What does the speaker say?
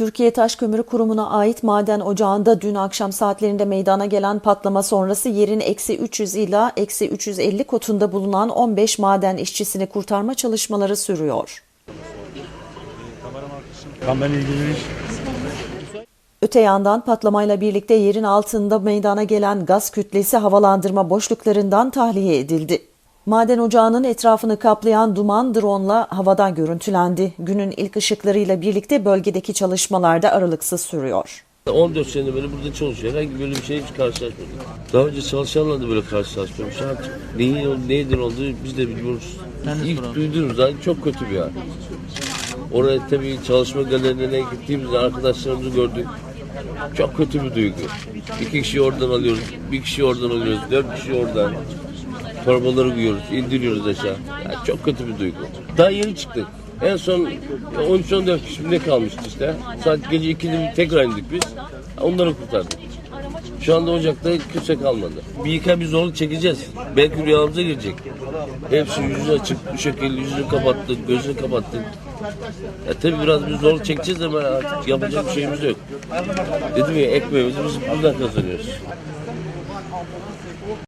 Türkiye Taş Kömürü Kurumu'na ait maden ocağında dün akşam saatlerinde meydana gelen patlama sonrası yerin eksi 300 ila eksi 350 kotunda bulunan 15 maden işçisini kurtarma çalışmaları sürüyor. Öte yandan patlamayla birlikte yerin altında meydana gelen gaz kütlesi havalandırma boşluklarından tahliye edildi. Maden ocağının etrafını kaplayan duman drone'la havadan görüntülendi. Günün ilk ışıklarıyla birlikte bölgedeki çalışmalar da aralıksız sürüyor. 14 sene böyle burada çalışıyor. Herhangi böyle bir şey hiç karşılaşmadık. Daha önce çalışanlarla da böyle karşılaşmamış. Artık neyin, neyden olduğu biz de bilmiyoruz. İlk duyduğumuz an çok kötü bir an. Oraya tabii çalışma galerilerine gittiğimizde arkadaşlarımızı gördük. Çok kötü bir duygu. İki kişi oradan alıyoruz, bir kişi oradan alıyoruz, dört kişi oradan. Torbaları giyiyoruz, indiriyoruz aşağı. Yani çok kötü bir duygu. Daha yeni çıktık. En son 13-14 kişi ne kalmıştı işte. Saat gece 2'de tekrar indik biz. Onları kurtardık. Şu anda ocakta kimse kalmadı. Bir iki bir zorluk çekeceğiz. Belki rüyamıza girecek. Hepsi yüzü açık, bu şekilde yüzünü kapattık, gözünü kapattık. Ya tabii biraz bir zorluk çekeceğiz ama artık yapacak bir şeyimiz yok. Dedim ya ekmeğimizi biz buradan kazanıyoruz.